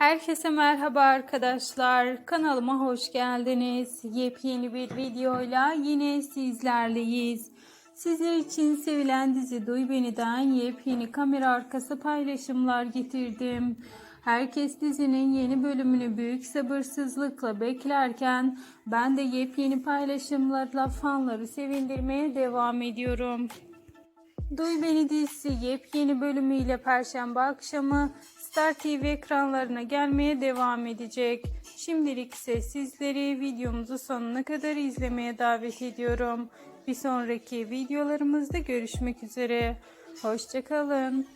Herkese merhaba arkadaşlar. Kanalıma hoş geldiniz. Yepyeni bir videoyla yine sizlerleyiz. Sizler için sevilen dizi Duy Beni'den yepyeni kamera arkası paylaşımlar getirdim. Herkes dizinin yeni bölümünü büyük sabırsızlıkla beklerken ben de yepyeni paylaşımlarla fanları sevindirmeye devam ediyorum. Duy Beni dizisi yepyeni bölümüyle Perşembe akşamı Star TV ekranlarına gelmeye devam edecek. Şimdilik ise sizleri videomuzu sonuna kadar izlemeye davet ediyorum. Bir sonraki videolarımızda görüşmek üzere. Hoşçakalın.